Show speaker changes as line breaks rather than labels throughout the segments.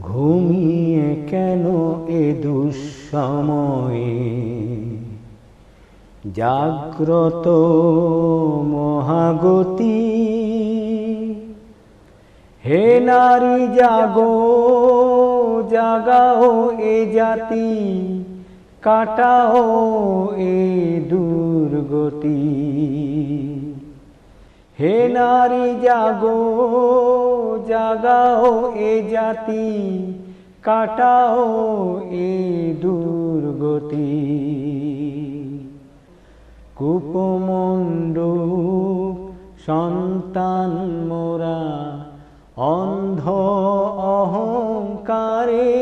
ঘুমিয়ে কেন এ দুঃসময়ে? জাগ্রত মহাগতি। হে নারী, জাগো, জাগাও এ জাতি, কাটাও এ দুর্গতি। হে নারী জাগো, জাগাও এ জাতি, কাটাও এ দুর্গতি। কুপমণ্ড সন্তান মোরা, অন্ধ অহংকারে।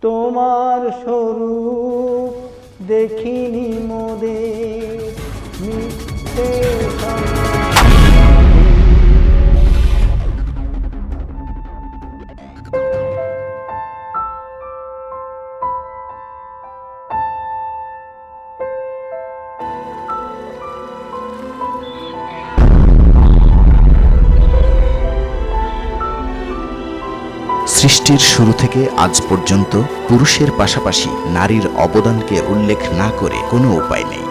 তোমার স্বরূপ দেখিনি মোদের
সৃষ্টির শুরু থেকে আজ পর্যন্ত পুরুষের পাশাপাশি নারীর অবদানকে উল্লেখ না করে কোনো উপায় নেই।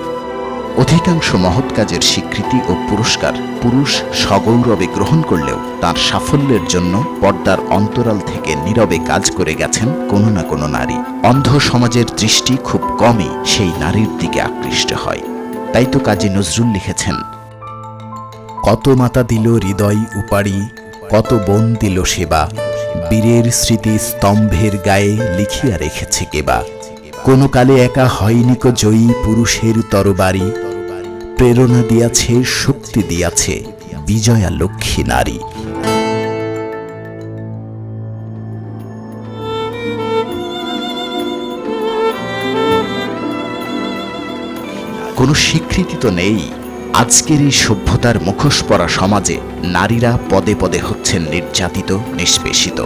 অধিকাংশ মহৎ কাজের স্বীকৃতি ও পুরস্কার পুরুষ সগৌরবে গ্রহণ করলেও তার সাফল্যের জন্য পর্দার অন্তরাল থেকে নীরবে কাজ করে গেছেন কোনো না কোনো নারী। অন্ধ সমাজের দৃষ্টি খুব কমই সেই নারীর দিকে আকৃষ্ট হয়। তাই তো কাজী নজরুল লিখেছেন, কত মাতা দিল হৃদয় উপাড়ি, কত বোন দিল সেবা বীরের স্মৃতি স্তম্ভের গায়ে লিখিয়া রেখেছে কেবা। কোন কালে একা হয়নি কো জয়ী পুরুষের তরবারি। প্রেরণা দিয়াছে, শক্তি দিয়াছে, বিজয়া লক্ষ্মী নারী। কোনো স্বীকৃতি তো নেই। আজকের এই সভ্যতার মুখোশ পরা সমাজে নারীরা পদে পদে হচ্ছেন নির্যাতিত, নিষ্পেষিত।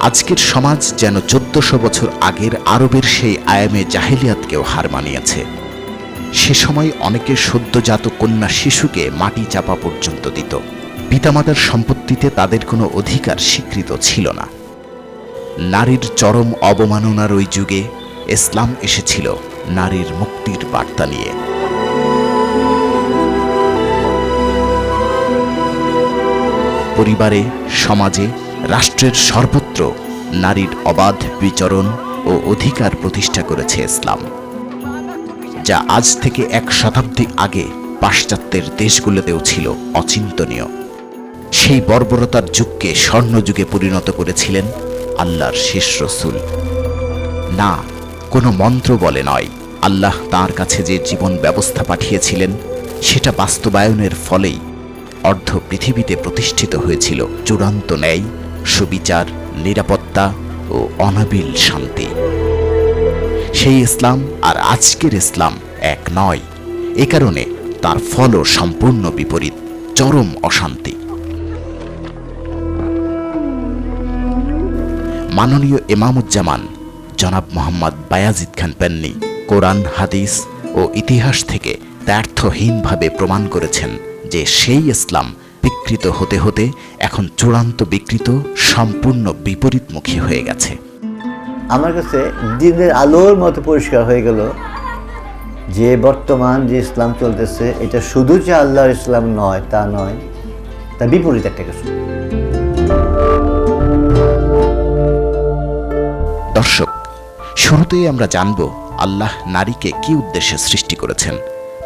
আজকের সমাজ যেন চোদ্দশো বছর আগের আরবের সেই আয়ামে জাহেলিয়াতকেও হার মানিয়েছে। সে সময় অনেকে সদ্যজাত কন্যা শিশুকে মাটি চাপা পর্যন্ত দিত। পিতামাতার সম্পত্তিতে তাদের কোনো অধিকার স্বীকৃত ছিল না। নারীর চরম অবমাননার ওই যুগে ইসলাম এসেছিল নারীর মুক্তির বার্তা নিয়ে। পরিবারে, সমাজে, রাষ্ট্রের সর্বত্র নারীর অবাধ বিচরণ ও অধিকার প্রতিষ্ঠা করেছে ইসলাম, যা আজ থেকে এক শতাব্দী আগে পাশ্চাত্যের দেশগুলোতেও ছিল অচিন্তনীয়। সেই বর্বরতার যুগকে স্বর্ণযুগে পরিণত করেছিলেন আল্লাহর শেষ রসুল। না, কোনো মন্ত্র বলে নয়, আল্লাহ তার কাছে যে জীবন ব্যবস্থা পাঠিয়েছিলেন, সেটা বাস্তবায়নের ফলেই অর্ধ পৃথিবীতে প্রতিষ্ঠিত হয়েছিল। চূড়ান্ত ন্যায়, সুবিচার, নিরাপত্তা ও অনাবিল শান্তি। সেই ইসলাম আর আজকের ইসলাম এক নয়। এ কারণে তার ফলও সম্পূর্ণ বিপরীত, চরম অশান্তি। মাননীয় ইমামুজ্জামান, জনাব মোহাম্মদ বায়াজিদ খান পেন্নি, কোরআন, হাদিস ও ইতিহাস থেকে ব্যর্থহীনভাবে প্রমাণ করেছেন যে সেই ইসলাম বিকৃত হতে হতে এখন চূড়ান্ত বিকৃত সম্পূর্ণ বিপরীতমুখী হয়ে গেছে।
আমার কাছে দিনের আলোর মতো পরিষ্কার হয়ে গেল যে বর্তমান যে ইসলাম চলতেছে এটা শুধু যে আল্লাহর ইসলাম নয় তা নয় তা বিপরীত একটা কিছু।
দর্শক শুরুতেই আমরা জানব আল্লাহ নারীকে কি উদ্দেশ্যে সৃষ্টি করেছেন।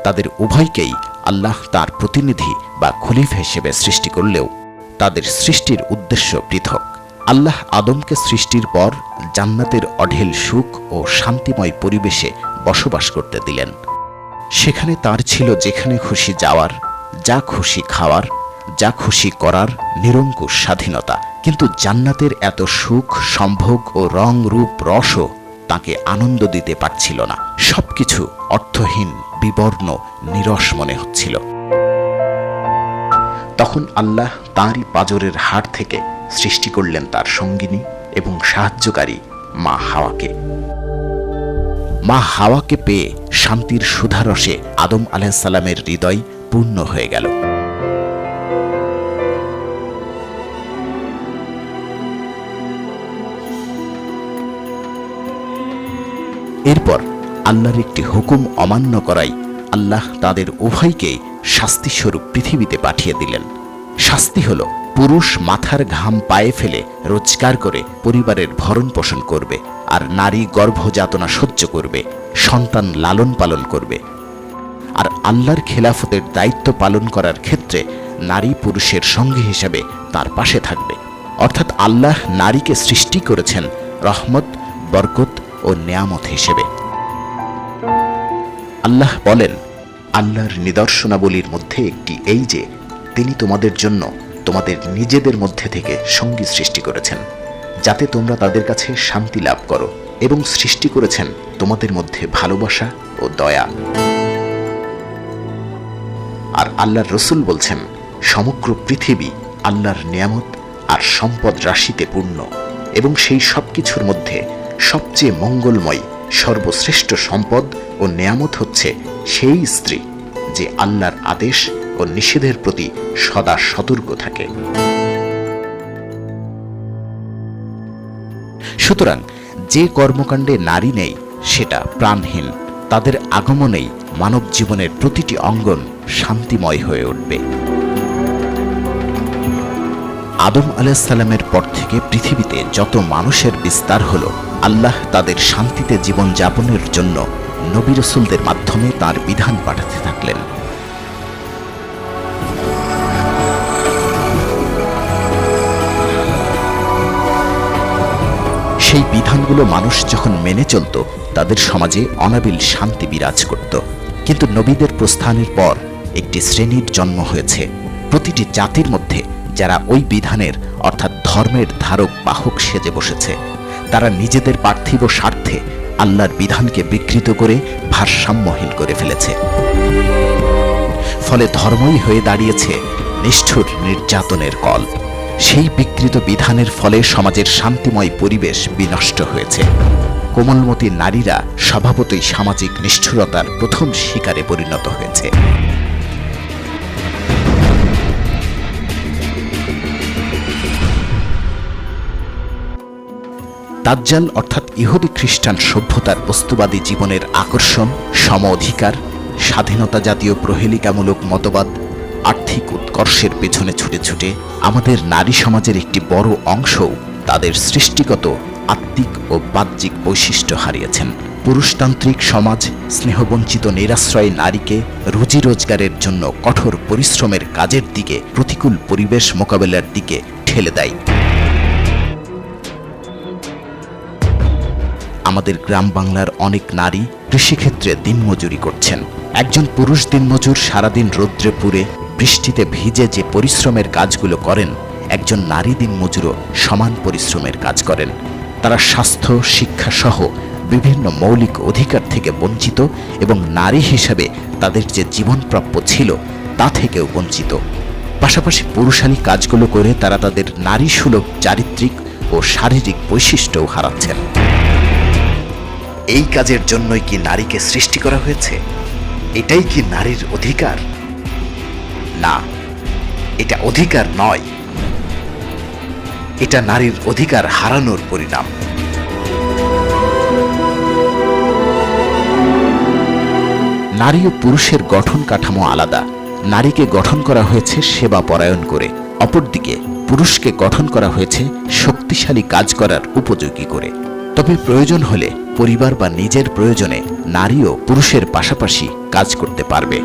তাদের উভয়কেই আল্লাহ তার প্রতিনিধি বা খলিফ হিসেবে সৃষ্টি করলেও তাদের সৃষ্টির উদ্দেশ্য পৃথক। আল্লাহ আদমকে সৃষ্টির পর জান্নাতের অঢেল সুখ ও শান্তিময় পরিবেশে বসবাস করতে দিলেন। সেখানে তার ছিল যেখানে খুশি যাওয়ার, যা খুশি খাওয়ার, যা খুশি করার নিরঙ্কুশ স্বাধীনতা। কিন্তু জান্নাতের এত সুখ, সম্ভোগ ও রং, রূপ, রসও তাকে আনন্দ দিতে পারছিল না। সবকিছু অর্থহীন। বিবর্ণ, নিরস মনে হচ্ছিল। তখন আল্লাহ তাঁরই পাজরের হাড় থেকে সৃষ্টি করলেন তার সঙ্গিনী এবং সাহায্যকারী মা হাওয়াকে। মা হাওয়াকে পেয়ে শান্তির সুধারসে আদম সালামের হৃদয় পূর্ণ হয়ে গেল। এরপর আল্লাহর একটি হুকুম অমান্য করাই আল্লাহ তাদের উভয়কে শাস্তিস্বরূপ পৃথিবীতে পাঠিয়ে দিলেন। শাস্তি হল পুরুষ মাথার ঘাম পায়ে ফেলে রোজগার করে পরিবারের ভরণ পোষণ করবে আর নারী গর্ভযাতনা সহ্য করবে, সন্তান লালন পালন করবে। আর আল্লাহর খেলাফতের দায়িত্ব পালন করার ক্ষেত্রে নারী পুরুষের সঙ্গী হিসেবে তার পাশে থাকবে। অর্থাৎ আল্লাহ নারীকে সৃষ্টি করেছেন রহমত, বরকত ও নেয়ামত হিসেবে। আল্লাহ বলেন, আল্লাহর নিদর্শনাবলীর মধ্যে একটি এই যে, তিনি তোমাদের জন্য তোমাদের নিজেদের মধ্যে থেকে সঙ্গী সৃষ্টি করেছেন, যাতে তোমরা তাদের কাছে শান্তি লাভ করো এবং সৃষ্টি করেছেন তোমাদের মধ্যে ভালোবাসা ও দয়া। আর আল্লাহর রসুল বলছেন, সমগ্র পৃথিবী আল্লাহর নিয়ামত আর সম্পদ রাশিতে পূর্ণ এবং সেই সব কিছুর মধ্যে সবচেয়ে মঙ্গলময় সর্বশ্রেষ্ঠ সম্পদ ও নেয়ামত হচ্ছে সেই স্ত্রী, যে আল্লাহর আদেশ ও নিষেধের প্রতি সদা সতর্ক থাকে। সুতরাং যে কর্মকাণ্ডে নারী নেই, সেটা প্রাণহীন। তাদের আগমনেই মানব জীবনের প্রতিটি অঙ্গন শান্তিময় হয়ে উঠবে। আদম আলাইসাল্লামের পর থেকে পৃথিবীতে যত মানুষের বিস্তার হলো, আল্লাহ তাদের শান্তিতে জীবন যাপনের জন্য নবী রসুলদের মাধ্যমে তার বিধান পাঠাতে থাকলেন। সেই বিধানগুলো মানুষ যখন মেনে চলত, তাদের সমাজে অনাবিল শান্তি বিরাজ করত। কিন্তু নবীদের প্রস্থানের পর একটি শ্রেণির জন্ম হয়েছে। প্রতিটি জাতির মধ্যে যারা ওই বিধানের, অর্থাৎ ধর্মের ধারক বাহক সেজে বসেছে, তারা নিজেদের পার্থিব স্বার্থে আল্লাহর বিধানকে বিকৃত করে ভারসাম্যহীন করে ফেলেছে। ফলে ধর্মই হয়ে দাঁড়িয়েছে নিষ্ঠুর নির্যাতনের কল। সেই বিকৃত বিধানের ফলে সমাজের শান্তিময় পরিবেশ বিনষ্ট হয়েছে। কোমলমতী নারীরা স্বভাবতই সামাজিক নিষ্ঠুরতার প্রথম শিকারে পরিণত হয়েছে। দাজ্জাল অর্থাৎ ইহুদি খ্রিস্টান সভ্যতার বস্তুবাদী জীবনের আকর্ষণ সম অধিকার স্বাধীনতা জাতীয় প্রহেলিকামূলক মতবাদ, আর্থিক উৎকর্ষের পেছনে ছুটে ছুটে আমাদের নারী সমাজের একটি বড় অংশও তাদের সৃষ্টিগত আত্মিক ও বাহ্যিক বৈশিষ্ট্য হারিয়েছেন। পুরুষতান্ত্রিক সমাজ, স্নেহবঞ্চিত নিরাশ্রয় নারীকে রুজি রোজগারের জন্য কঠোর পরিশ্রমের কাজের দিকে প্রতিকূল পরিবেশ মোকাবেলার দিকে ঠেলে দেয়। আমাদের গ্রাম বাংলার অনেক নারী কৃষিক্ষেত্রে দিনমজুরি করছেন। একজন পুরুষ দিনমজুর সারাদিন রৌদ্রে পুড়ে বৃষ্টিতে ভিজে যে পরিশ্রমের কাজগুলো করেন, একজন নারী দিনমজুরও সমান পরিশ্রমের কাজ করেন। তারা স্বাস্থ্য শিক্ষা সহ বিভিন্ন মৌলিক অধিকার থেকে বঞ্চিত এবং নারী হিসাবে তাদের যে জীবনপ্রাপ্য ছিল, তা থেকেও বঞ্চিত। পাশাপাশি পুরুষালী কাজগুলো করে তারা তাদের নারী সুলভ, চারিত্রিক ও শারীরিক বৈশিষ্ট্যও হারাচ্ছেন। এই কাজের জন্যই কি নারীকে সৃষ্টি করা হয়েছে? এটাই কি নারীর অধিকার? না, এটা অধিকার নয়। এটা নারীর অধিকার হারানোর পরিণাম। নারী ও পুরুষের গঠন কাঠামো আলাদা। নারীকে গঠন করা হয়েছে সেবা পরায়ণ করে। অপরদিকে পুরুষকে গঠন করা হয়েছে শক্তিশালী কাজ করার উপযোগী করে। তবে প্রয়োজন হলে পরিবার বা নিজের প্রয়োজনে নারীও পুরুষের পাশাপাশি কাজ করতে পারবে।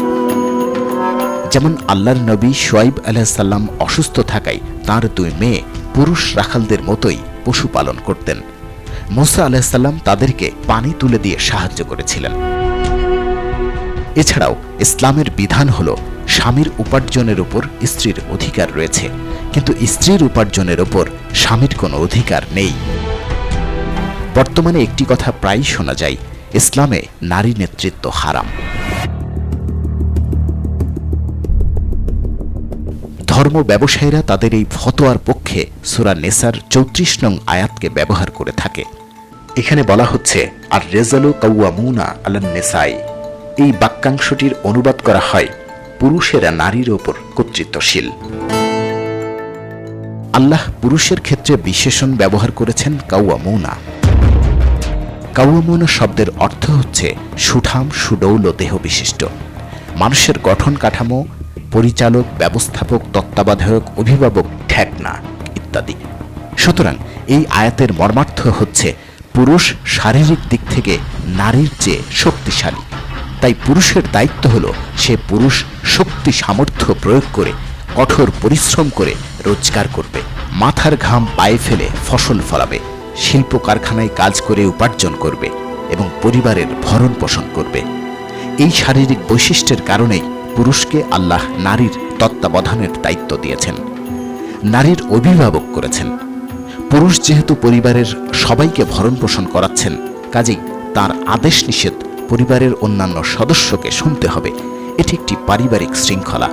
যেমন আল্লাহর নবী সোয়াইব আলাহিসাল্লাম অসুস্থ থাকায় তার দুই মেয়ে পুরুষ রাখালদের মতোই পশুপালন করতেন। মোসা আলাহিসাল্লাম তাদেরকে পানি তুলে দিয়ে সাহায্য করেছিলেন। এছাড়াও ইসলামের বিধান হল স্বামীর উপার্জনের উপর স্ত্রীর অধিকার রয়েছে। কিন্তু স্ত্রীর উপার্জনের ওপর স্বামীর কোনো অধিকার নেই। বর্তমানে একটি কথা প্রায়ই শোনা যায়, ইসলামে নারী নেতৃত্ব হারাম। ধর্ম ব্যবসায়ীরা তাদের এই ফতোয়ার পক্ষে সুরা নেসার চৌত্রিশ নং আয়াতকে ব্যবহার করে থাকে। এখানে বলা হচ্ছে আর রেজালু কৌয়ামুনা আলান নেসাই। এই বাক্যাংশটির অনুবাদ করা হয় পুরুষেরা নারীর ওপর কর্তৃত্বশীল। আল্লাহ পুরুষের ক্ষেত্রে বিশেষণ ব্যবহার করেছেন কাউয়ামুনা কাউমনা শব্দের অর্থ হচ্ছে সুঠাম সুডৌল দেহ বিশিষ্ট। মানুষের গঠন কাঠামো, পরিচালক, ব্যবস্থাপক, তত্ত্বাবধায়ক, অভিভাবক, ঠেকনা ইত্যাদি। সুতরাং এই আয়াতের মর্মার্থ হচ্ছে পুরুষ শারীরিক দিক থেকে নারীর চেয়ে শক্তিশালী। তাই পুরুষের দায়িত্ব হল সে পুরুষ শক্তি সামর্থ্য প্রয়োগ করে, কঠোর পরিশ্রম করে রোজগার করবে, মাথার ঘাম পায়ে ফেলে ফসল ফলাবে। শিল্প কারখানায় কাজ করে উপার্জন করবে এবং পরিবারের ভরণ পোষণ করবে। এই শারীরিক বৈশিষ্ট্যের কারণেই পুরুষকে আল্লাহ নারীর তত্ত্বাবধানের দায়িত্ব দিয়েছেন। নারীর অভিভাবক করেছেন। পুরুষ যেহেতু পরিবারের সবাইকে ভরণ পোষণ করাচ্ছেন, কাজেই তার আদেশ নিষেধ পরিবারের অন্যান্য সদস্যকে শুনতে হবে। এটি একটি পারিবারিক শৃঙ্খলা।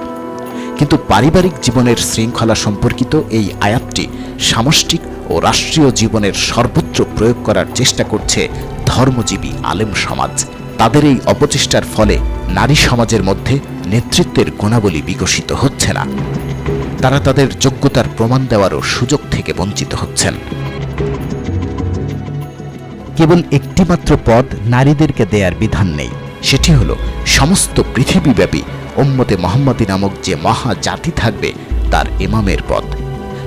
কিন্তু পারিবারিক জীবনের শৃঙ্খলা সম্পর্কিত এই আয়াতটি সামষ্টিক ও রাষ্ট্রীয় জীবনের সর্বত্র প্রয়োগ করার চেষ্টা করছে ধর্মজীবী আলেম সমাজ। তাদের এই অপচেষ্টার ফলে নারী সমাজের মধ্যে নেতৃত্বের গুণাবলী বিকশিত হচ্ছে না। তারা তাদের যোগ্যতার প্রমাণ দেওয়ারও সুযোগ থেকে বঞ্চিত হচ্ছেন। কেবল একটিমাত্র পদ নারীদেরকে দেয়ার বিধান নেই। সেটি হল সমস্ত পৃথিবীব্যাপী ওম্মতে মোহাম্মদী নামক যে মহা জাতি থাকবে, তার ইমামের পদ।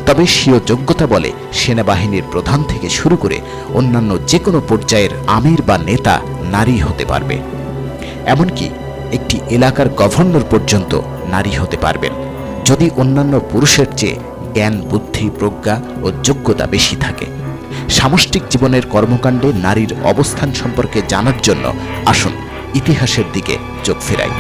তবে স্বীয় যোগ্যতা বলে সেনাবাহিনীর প্রধান থেকে শুরু করে অন্যান্য যে কোনো পর্যায়ের আমির বা নেতা নারী হতে পারবে। এমনকি একটি এলাকার গভর্নর পর্যন্ত নারী হতে পারবেন। যদি অন্যান্য পুরুষের চেয়ে জ্ঞান, বুদ্ধি, প্রজ্ঞা ও যোগ্যতা বেশি থাকে, সামষ্টিক জীবনের কর্মকাণ্ডে নারীর অবস্থান সম্পর্কে জানার জন্য আসুন ইতিহাসের দিকে চোখ ফেরাই।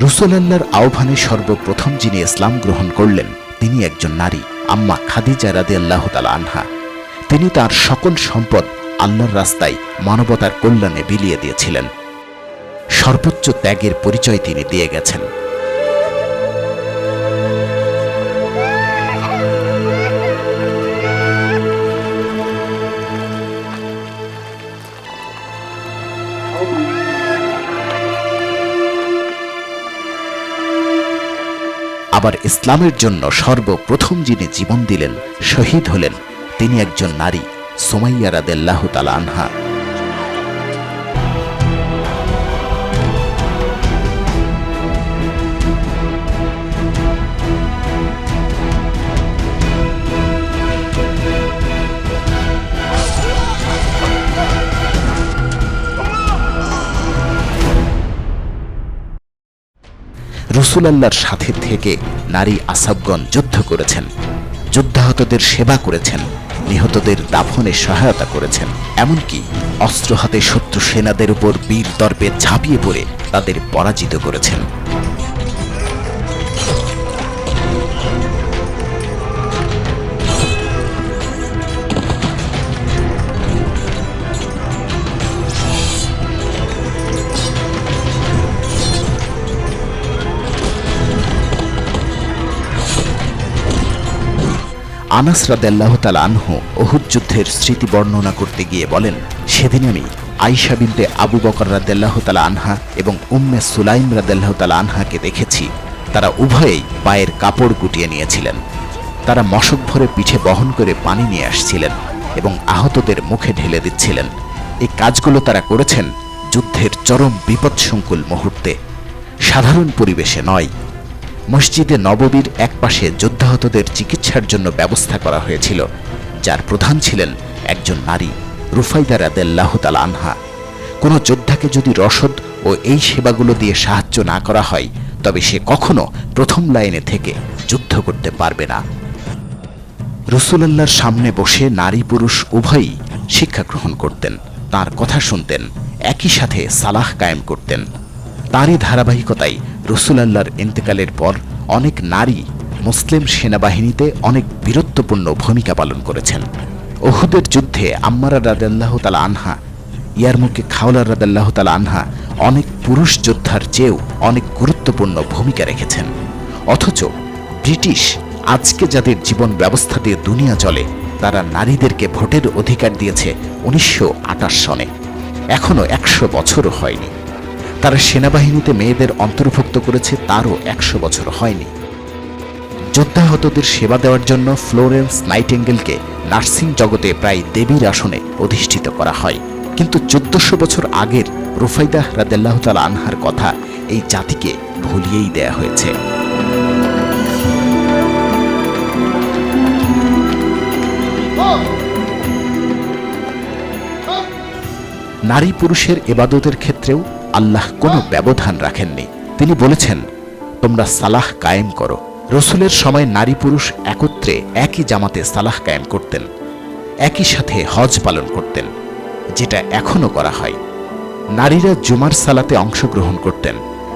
রুসুলাল্লাহর আহ্বানে সর্বপ্রথম যিনি ইসলাম গ্রহণ করলেন, তিনি একজন নারী, আম্মা খাদিজা রাদে আল্লাহ আনহা। তিনি তার সকল সম্পদ আল্লাহর রাস্তায় মানবতার কল্যাণে বিলিয়ে দিয়েছিলেন। সর্বোচ্চ ত্যাগের পরিচয় তিনি দিয়ে গেছেন। ইসলামের জন্য সর্বপ্রথম যিনি জীবন দিলেন শহীদ হলেন তিনি একজন নারী সোমাইয়া আনহা। রসুলাল্লাহর সাথে থেকে নারী আসাবগণ যুদ্ধ করেছেন। যুদ্ধাহতদের সেবা করেছেন, নিহতদের দাফনে সহায়তা করেছেন। এমনকি অস্ত্র হাতে শত্রু সেনাদের উপর বীর দর্পে ঝাঁপিয়ে পড়ে তাদের পরাজিত করেছেন। আনাস রাদেল্লাহ তাল আনহু অহুদ যুদ্ধের স্মৃতি বর্ণনা করতে গিয়ে বলেন, সেদিন আমি আইসা বিনতে আবু বকর রাদেল্লাহ তালা আনহা এবং উম্মে সুলাইম রাদেল্লাহ তালা আনহাকে দেখেছি। তারা উভয়েই পায়ের কাপড় গুটিয়ে নিয়েছিলেন। তারা মশক ভরে পিঠে বহন করে পানি নিয়ে আসছিলেন এবং আহতদের মুখে ঢেলে দিচ্ছিলেন। এই কাজগুলো তারা করেছেন যুদ্ধের চরম বিপদসংকুল মুহূর্তে। সাধারণ পরিবেশে নয় মসজিদে নববীর একপাশে যোদ্ধাহতদের চিকিৎসার জন্য ব্যবস্থা করা হয়েছিল, যার প্রধান ছিলেন একজন নারী, রুফাইদা রাদেল্লাহ তাল আনহা। কোনো যোদ্ধাকে যদি রসদ ও এই সেবাগুলো দিয়ে সাহায্য না করা হয়, তবে সে কখনো প্রথম লাইনে থেকে যুদ্ধ করতে পারবে না। রসুলাল্লাহর সামনে বসে নারী পুরুষ উভয়ই শিক্ষা গ্রহণ করতেন, তার কথা শুনতেন, একই সাথে সালাহ কায়েম করতেন। তারই ধারাবাহিকতায় রসুলাল্লাহর ইন্তেকালের পর অনেক নারী মুসলিম সেনাবাহিনীতে অনেক বীরত্বপূর্ণ ভূমিকা পালন করেছেন। ওহুদের যুদ্ধে আম্মারা রাদাল্লাহ তালা আনহা ইয়ারমুকে খাওলা রাদাল্লাহ তালা আনহা অনেক পুরুষ যোদ্ধার চেয়েও অনেক গুরুত্বপূর্ণ ভূমিকা রেখেছেন। অথচ ব্রিটিশ আজকে যাদের জীবন ব্যবস্থা দিয়ে দুনিয়া চলে, তারা নারীদেরকে ভোটের অধিকার দিয়েছে উনিশশো আটাশ সনে। এখনও একশো বছরও হয়নি। তারা সেনাবাহিনীতে মেয়েদের অন্তর্ভুক্ত করেছে তারও একশো বছর হয়নি। যোদ্ধাহতদের সেবা দেওয়ার জন্য ফ্লোরেন্স নাইটেঙ্গেলকে নার্সিং জগতে প্রায় দেবীর আসনে অধিষ্ঠিত করা হয়। কিন্তু চোদ্দশো বছর আগের রুফাইদাহ রাদেল্লাহ তালা আনহার কথা এই জাতিকে ভুলিয়েই দেয়া হয়েছে। নারী পুরুষের এবাদতের ক্ষেত্রেও আল্লাহ কোনো ব্যবধান রাখেননি। তিনি বলেছেন, তোমরা সালাহ কায়েম করো। রসুলের সময় নারী পুরুষ একত্রে একই জামাতে সালাহ কায়েম করতেন, একই সাথে হজ পালন করতেন, যেটা এখনও করা হয়। নারীরা জুমার সালাতে অংশগ্রহণ করতেন,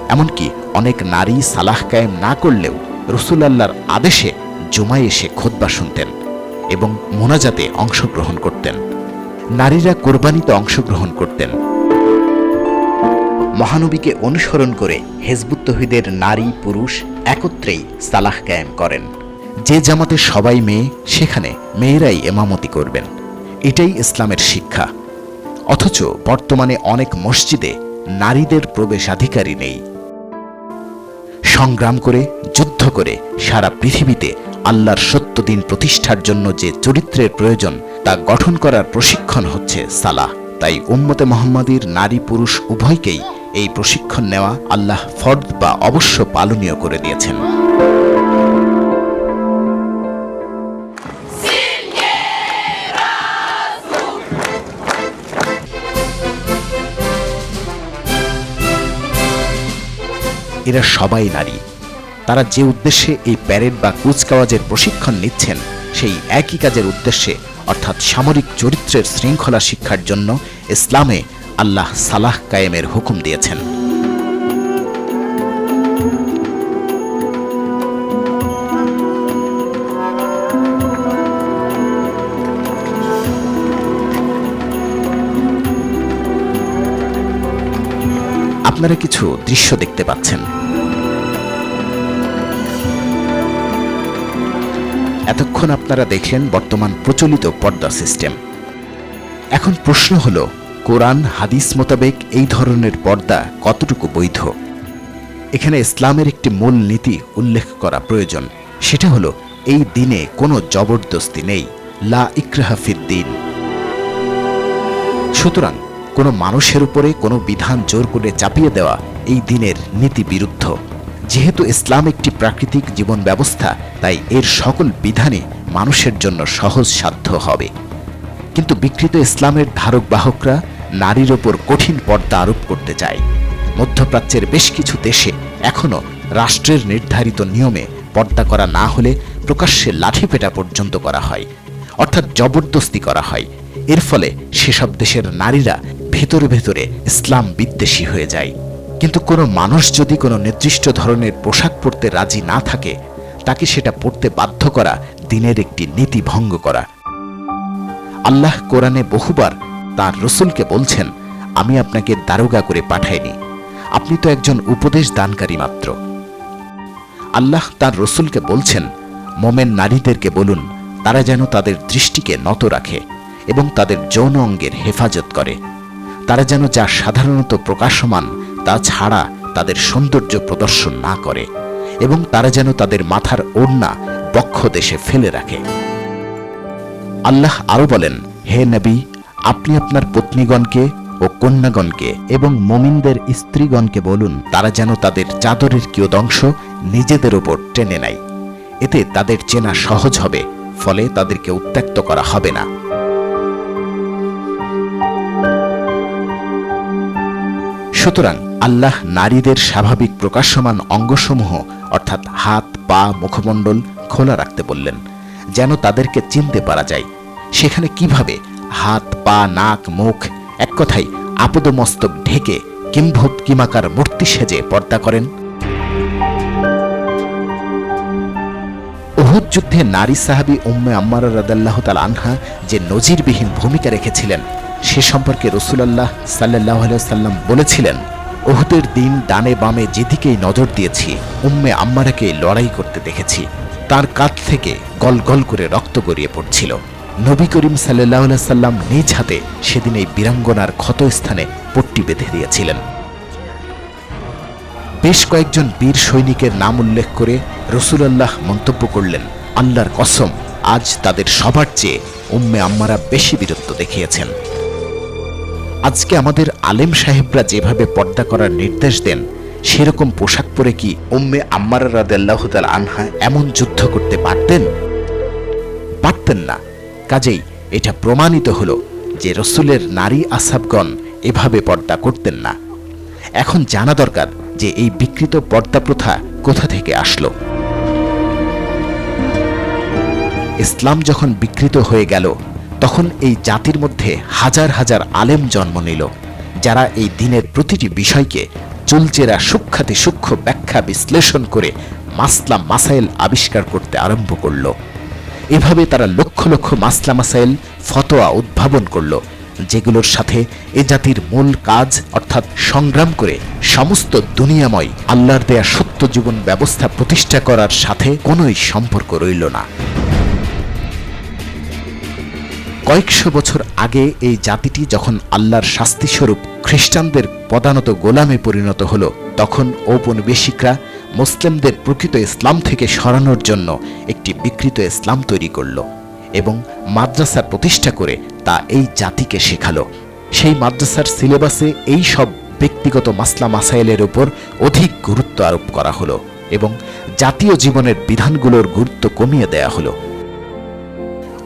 এমনকি অনেক নারী সালাহ কায়েম না করলেও রসুল আল্লাহর আদেশে জুমায় এসে খোদবা শুনতেন এবং মোনাজাতে অংশগ্রহণ করতেন। নারীরা কোরবানিতে অংশগ্রহণ করতেন। মহানবীকে অনুসরণ করে হেজবুত তহিদের নারী, পুরুষ একত্রেই সালাহ কায়েম করেন। যে জামাতে সবাই মেয়ে, সেখানে মেয়েরাই এমামতি করবেন। এটাই ইসলামের শিক্ষা। অথচ বর্তমানে অনেক মসজিদে নারীদের প্রবেশাধিকারী নেই। সংগ্রাম করে, যুদ্ধ করে সারা পৃথিবীতে আল্লাহর সত্য দিন প্রতিষ্ঠার জন্য যে চরিত্রের প্রয়োজন, তা গঠন করার প্রশিক্ষণ হচ্ছে সালাহ। তাই উম্মতে মোহাম্মদীর নারী পুরুষ উভয়কেই এই প্রশিক্ষণ নেওয়া আল্লাহ ফর্দ বা অবশ্য পালনীয় করে দিয়েছেন। এরা সবাই নারী। তারা যে উদ্দেশ্যে এই প্যারেড বা কুচকাওয়াজের প্রশিক্ষণ নিচ্ছেন, সেই একই কাজের উদ্দেশ্যে, অর্থাৎ সামরিক চরিত্রের শৃঙ্খলা শিক্ষার জন্য, ইসলামে আল্লাহ সালাহ কায়েমের হুকুম দিয়েছেন। আপনারা কিছু দৃশ্য দেখতে পাচ্ছেন। এতক্ষণ আপনারা দেখলেন বর্তমান প্রচলিত পর্দা সিস্টেম। এখন প্রশ্ন হল কোরআন, হাদিস মোতাবেক এই ধরনের পর্দা কতটুকু বৈধ? এখানে ইসলামের একটি মূল নীতি উল্লেখ করা প্রয়োজন। সেটা হলো, এই দিনে কোনো জবরদস্তি নেই। লা ইকরাহাফিদ দিন। সুতরাং, কোনো মানুষের উপরে কোনো বিধান জোর করে চাপিয়ে দেওয়া এই দিনের নীতি বিরুদ্ধ। যেহেতু ইসলাম একটি প্রাকৃতিক জীবন ব্যবস্থা, তাই এর সকল বিধানে মানুষের জন্য সহজ সাধ্য হবে। কিন্তু বিকৃত ইসলামের ধারক বাহকরা নারীর ওপর কঠিন পর্দা আরোপ করতে চায়। মধ্যপ্রাচ্যের বেশ কিছু দেশে এখনও রাষ্ট্রের নির্ধারিত নিয়মে পর্দা করা না হলে প্রকাশ্যে লাঠি পেটা পর্যন্ত করা হয়, অর্থাৎ জবরদস্তি করা হয়। এর ফলে সেসব দেশের নারীরা ভেতরে ভেতরে ইসলাম বিদ্বেষী হয়ে যায়। কিন্তু কোনো মানুষ যদি কোনো নির্দিষ্ট ধরনের পোশাক পরতে রাজি না থাকে, তাকে সেটা পড়তে বাধ্য করা দিনের একটি নীতি ভঙ্গ করা। আল্লাহ কোরআনে বহুবার তার রসুলকে বলছেন, আমি আপনাকে দারোগা করে পাঠাইনি। আপনি তো একজন উপদেশ দানকারী মাত্র। আল্লাহ তার রসুলকে বলছেন, মোমেন নারীদেরকে বলুন, তারা যেন তাদের দৃষ্টিকে নত রাখে এবং তাদের যৌন অঙ্গের হেফাজত করে। তারা যেন যা সাধারণত প্রকাশমান, তা ছাড়া তাদের সৌন্দর্য প্রদর্শন না করে এবং তারা যেন তাদের মাথার ওড়না বক্ষ দেশে ফেলে রাখে। আল্লাহ আরও বলেন, হে নবী, আপনি আপনার পত্নীগণকে ও কন্যাগণকে এবং মমিনদের স্ত্রীগণকে বলুন, তারা যেন তাদের চাদরের কিয়দংশ নিজেদের ওপর টেনে নেয়। এতে তাদের চেনা সহজ হবে, ফলে তাদেরকে উত্ত্যক্ত করা হবে না। সুতরাং আল্লাহ নারীদের স্বাভাবিক প্রকাশমান অঙ্গসমূহ, অর্থাৎ হাত, পা, মুখমণ্ডল, খোলা রাখতে বললেন। যেন তাদেরকে চিনতে পারা যায়। সেখানে কীভাবে হাত, পা, নাক, মুখ এক কথায় আপদমস্তক ঢেকে কিম্ভূত কিমাকার মূর্তি সেজে পর্দা করেন। উহুদ যুদ্ধে নারী সাহাবী উম্মে আম্মার রাদাল্লাহ তাল আনহা যে নজিরবিহীন ভূমিকা রেখেছিলেন, সে সম্পর্কে রসুলাল্লাহ সাল্লাহ সাল্লাম বলেছিলেন, উহুদের দিন ডানে বামে যেদিকেই নজর দিয়েছি, উম্মে আম্মারাকে লড়াই করতে দেখেছি। তার কাঁধ থেকে গল গল করে রক্ত গড়িয়ে পড়ছিল। নবী করিম সাল্লাহ সাল্লাম নিজ হাতে সেদিন এই বীরাঙ্গনার ক্ষতস্থানে পট্টি বেঁধে দিয়েছিলেন। বেশ কয়েকজন বীর সৈনিকের নাম উল্লেখ করে রসুলাল্লাহ মন্তব্য করলেন, আল্লাহর কসম, আজ তাদের সবার চেয়ে উম্মে আম্মারা বেশি বীরত্ব দেখিয়েছেন। আজকে আমাদের আলেম সাহেবরা যেভাবে পর্দা করার নির্দেশ দেন সেরকম পোশাক পরে কি উম্মে আম্মারা রাদাল্লাহ আনহা এমন যুদ্ধ করতে পারতেন? পারতেন না। কাজেই এটা প্রমাণিত হলো যে রসুলের নারী আসাবগণ এভাবে পর্দা করতেন না। এখন জানা দরকার যে এই বিকৃত পর্দা প্রথা কোথা থেকে আসলো। ইসলাম যখন বিকৃত হয়ে গেল, তখন এই জাতির মধ্যে হাজার হাজার আলেম জন্ম নিল, যারা এই দিনের প্রতিটি বিষয়কে চুলচেরা সূক্ষাতি সূক্ষ্ম ব্যাখ্যা বিশ্লেষণ করে মাসলা মাসাইল আবিষ্কার করতে আরম্ভ করল। এভাবে তারা লক্ষ লক্ষ মাসলা মাসাইল ফতোয়া উদ্ভাবন করল, যেগুলোর সাথে এ জাতির মূল কাজ অর্থাৎ সংগ্রাম করে সমস্ত দুনিয়াময় আল্লাহর দেয়া সত্য জীবন ব্যবস্থা প্রতিষ্ঠা করার সাথে কোনোই সম্পর্ক রইল না। কয়েকশো বছর আগে এই জাতিটি যখন আল্লাহর শাস্তিস্বরূপ খ্রিস্টানদের পদানত গোলামে পরিণত হলো, তখন ঔপনিবেশিকরা মুসলিমদের প্রকৃত ইসলাম থেকে সরানোর জন্য একটি বিকৃত ইসলাম তৈরি করল এবং মাদ্রাসা প্রতিষ্ঠা করে তা এই জাতিকে শেখালো। সেই মাদ্রাসার সিলেবাসে এই সব ব্যক্তিগত মাসলা মাসাইলের উপর অধিক গুরুত্ব আরোপ করা হলো এবং জাতীয় জীবনের বিধানগুলোর গুরুত্ব কমিয়ে দেয়া হলো।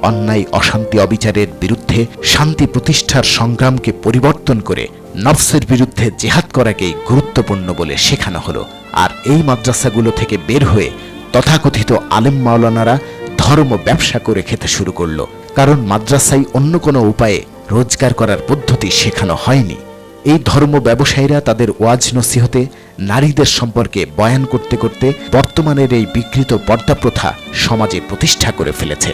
অন্যায়, অশান্তি অবিচারের বিরুদ্ধে শান্তি প্রতিষ্ঠার সংগ্রামকে পরিবর্তন করে নফসের বিরুদ্ধে জেহাদ করাকেই গুরুত্বপূর্ণ বলে শেখানো হলো। আর এই মাদ্রাসাগুলো থেকে বের হয়ে তথাকথিত আলেম মাওলানারা ধর্ম ব্যবসা করে খেতে শুরু করল। কারণ মাদ্রাসায় অন্য কোনো উপায়ে রোজগার করার পদ্ধতি শেখানো হয়নি। এই ধর্ম ব্যবসায়ীরা তাদের ওয়াজ নসিহতে নারীদের সম্পর্কে বয়ান করতে করতে বর্তমানের এই বিকৃত পর্দা প্রথা সমাজে প্রতিষ্ঠা করে ফেলেছে।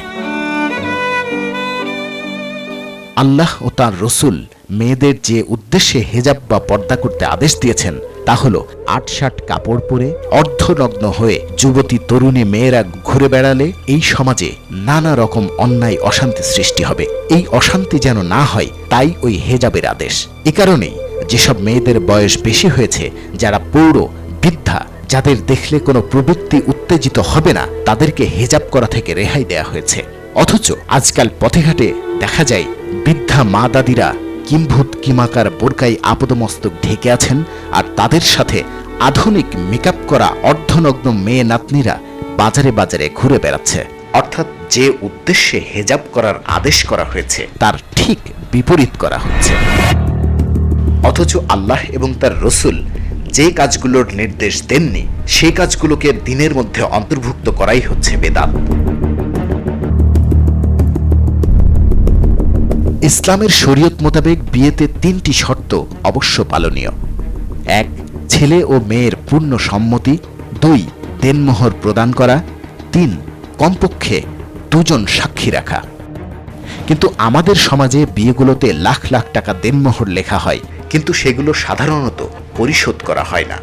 আল্লাহ ও তার রসুল মেয়েদের যে উদ্দেশ্যে হেজাব বা পর্দা করতে আদেশ দিয়েছেন, তা হল আট ষাট কাপড় পরে অর্ধনগ্ন হয়ে যুবতী তরুণী মেয়েরা ঘুরে বেড়ালে এই সমাজে নানা রকম অন্যায় অশান্তি সৃষ্টি হবে। এই অশান্তি যেন না হয়, তাই ওই হেজাবের আদেশ। এ কারণেই যেসব মেয়েদের বয়স বেশি হয়েছে, যারা পৌর, বৃদ্ধা, যাদের দেখলে কোনো প্রবৃত্তি উত্তেজিত হবে না, তাদেরকে হেজাব করা থেকে রেহাই দেয়া হয়েছে। অথচ আজকাল পথেঘাটে দেখা যায়, বৃদ্ধা মা দাদিরা কিম্ভূত কিমাকার বোরকাই আপদমস্তক ঢেকে আছেন আর তাদের সাথে আধুনিক মেকআপ করা অর্ধনগ্ন মেয়ে নাতনিরা বাজারে বাজারে ঘুরে বেড়াচ্ছে। অর্থাৎ যে উদ্দেশ্যে হেজাব করার আদেশ করা হয়েছে, তার ঠিক বিপরীত করা হচ্ছে। অথচ আল্লাহ এবং তার রসুল যে কাজগুলোর নির্দেশ দেননি, সেই কাজগুলোকে দিনের মধ্যে অন্তর্ভুক্ত করাই হচ্ছে বেদাত। ইসলামের শরীয়ত মোতাবেক বিয়েতে তিনটি শর্ত অবশ্য পালনীয়। এক, ছেলে ও মেয়ের পূর্ণ সম্মতি। দুই, দেনমোহর প্রদান করা। তিন, কমপক্ষে দুজন সাক্ষী রাখা। কিন্তু আমাদের সমাজে বিয়েগুলোতে লাখ লাখ টাকা দেনমোহর লেখা হয়, কিন্তু সেগুলো সাধারণত পরিশোধ করা হয় না।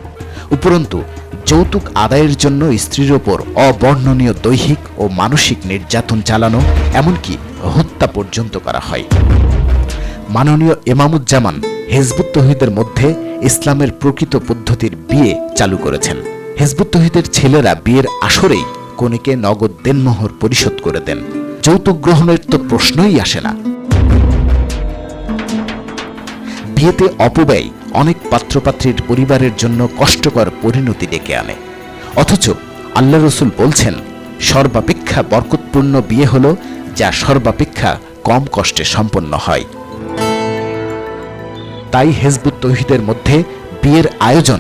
উপরন্তু, যৌতুক আদায়ের জন্য স্ত্রীর ওপর অবর্ণনীয় দৈহিক ও মানসিক নির্যাতন চালানো, এমনকি হত্যা পর্যন্ত করা হয়। মাননীয় এমামুজ্জামান হেজবুত তহিদের মধ্যে ইসলামের প্রকৃত পদ্ধতির বিয়ে চালু করেছেন। হেজবুত তহিদের ছেলেরা বিয়ের আসরেই কনেকে নগদ দেনমোহর পরিশোধ করে দেন। যৌতুক গ্রহণের তো প্রশ্নই আসে না। বিয়েতে অপব্যয় অনেক পাত্রপাত্রীর পরিবারের জন্য কষ্টকর পরিণতি ডেকে আনে। অথচ আল্লাহ রসুল বলছেন, সর্বাপেক্ষা বরকতপূর্ণ বিয়ে হল, যা সর্বাপেক্ষা কম কষ্টে সম্পন্ন হয়। তাই হেজবুত তৌহিদের মধ্যে বিয়ের আয়োজন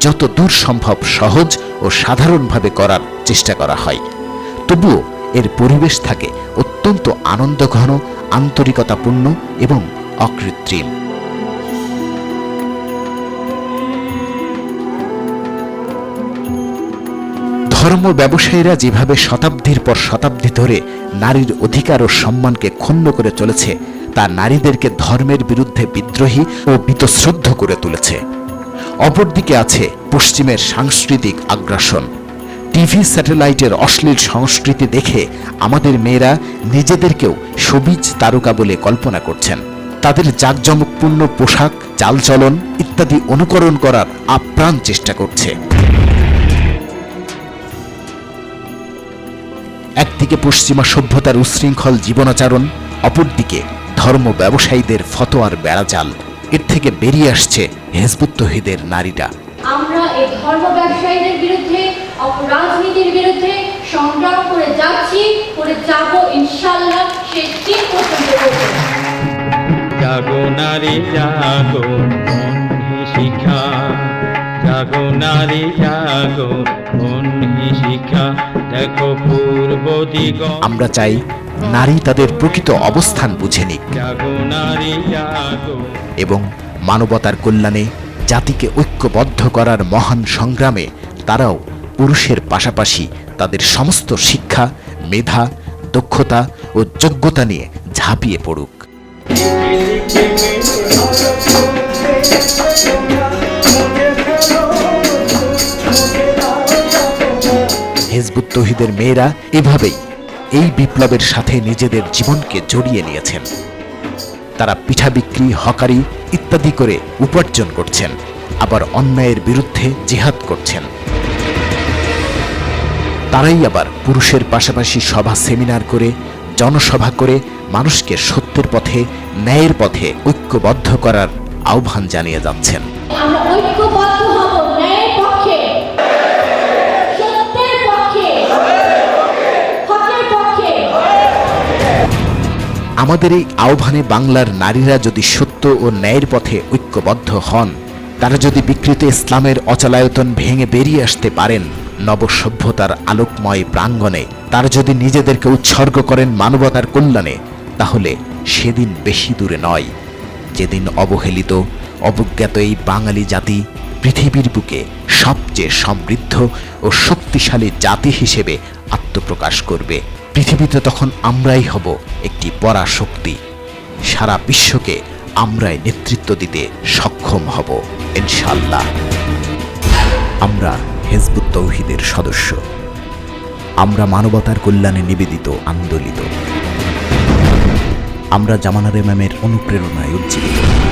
যত দূর সম্ভব সহজ ও সাধারণভাবে করার চেষ্টা করা হয়। তবুও এর পরিবেশ থাকে অত্যন্ত আনন্দঘন, আন্তরিকতাপূর্ণ এবং অকৃত্রিম। ধর্ম ব্যবসায়ীরা যেভাবে শতাব্দীর পর শতাব্দী ধরে নারীর অধিকার ও সম্মানকে ক্ষুণ্ণ করে চলেছে, তা নারীদেরকে ধর্মের বিরুদ্ধে বিদ্রোহী ও বিতশ্রদ্ধ করে তুলেছে। অপরদিকে আছে পশ্চিমের সাংস্কৃতিক আগ্রাসন। টিভি স্যাটেলাইটের অশ্লীল সংস্কৃতি দেখে আমাদের মেয়েরা নিজেদেরকেও সবিজ তারকা বলে কল্পনা করছেন। তাদের জাঁকজমকপূর্ণ পোশাক, চালচলন ইত্যাদি অনুকরণ করার আপ্রাণ চেষ্টা করছে। একদিকে পশ্চিমা সভ্যতার উচ্ছৃঙ্খল জীবনাচরণ অপরদিকে ধর্ম ব্যবসায়ীদের ফতোয়ার বেড়াজাল। এর থেকে বেরিয়ে আসছে হেজবুত তহিদের নারীরা।
আমরা এই ধর্ম ব্যবসায়ীদের বিরুদ্ধে অপরাজনীতির বিরুদ্ধে সংগ্রাম করে যাচ্ছি করে যাব ইনশাল্লাহ শেষ দিন পর্যন্ত
জাগো নারী জাগো শিক্ষা জাগো নারী জাগো বন্ধি
আমরা চাই নারী তাদের প্রকৃত অবস্থান বুঝে নিক।
জাগো নারী জাগো।
এবং মানবতার কল্যাণে জাতিকে ঐক্যবদ্ধ করার মহান সংগ্রামে তারাও পুরুষের পাশাপাশি তাদের সমস্ত শিক্ষা মেধা দক্ষতা ও যোগ্যতা নিয়ে ঝাঁপিয়ে পড়ুক। হেজবুত তহিদের মেয়েরা এভাবেই এই বিপ্লবের সাথে নিজেদের জীবনকে জড়িয়ে নিয়েছেন। তারা পিঠা বিক্রি, হকারি ইত্যাদি করে উপার্জন করছেন, আবার অন্যায়ের বিরুদ্ধে জিহাদ করছেন। তারাই আবার পুরুষের পাশাপাশি সভা, সেমিনার করে, জনসভা করে মানুষকে সত্যের পথে, ন্যায়ের পথে ঐক্যবদ্ধ করার আহ্বান জানিয়ে যাচ্ছেন।
আমরা ঐক্যবদ্ধ হব, ন্যায়ের
আমাদের এই আহ্বানে বাংলার নারীরা যদি সত্য ও ন্যায়ের পথে ঐক্যবদ্ধ হন, তারা যদি বিকৃত ইসলামের অচলায়তন ভেঙে বেরিয়ে আসতে পারেন নবসভ্যতার আলোকময় প্রাঙ্গণে, তারা যদি নিজেদেরকে উৎসর্গ করেন মানবতার কল্যাণে, তাহলে সেদিন বেশি দূরে নয়। যেদিন অবহেলিত, অবজ্ঞাত এই বাঙালি জাতি পৃথিবীর বুকে সবচেয়ে সমৃদ্ধ ও শক্তিশালী জাতি হিসেবে আত্মপ্রকাশ করবে। পৃথিবীতে তখন আমরাই হব একটি পরাশক্তি। সারা বিশ্বকে আমরাই নেতৃত্ব দিতে সক্ষম হব ইনশাল্লাহ আমরা হেজবুত তৌহিদের সদস্য। আমরা মানবতার কল্যাণে নিবেদিত, আন্দোলিত। আমরা জামানার ম্যামের অনুপ্রেরণায় উজ্জীবিত।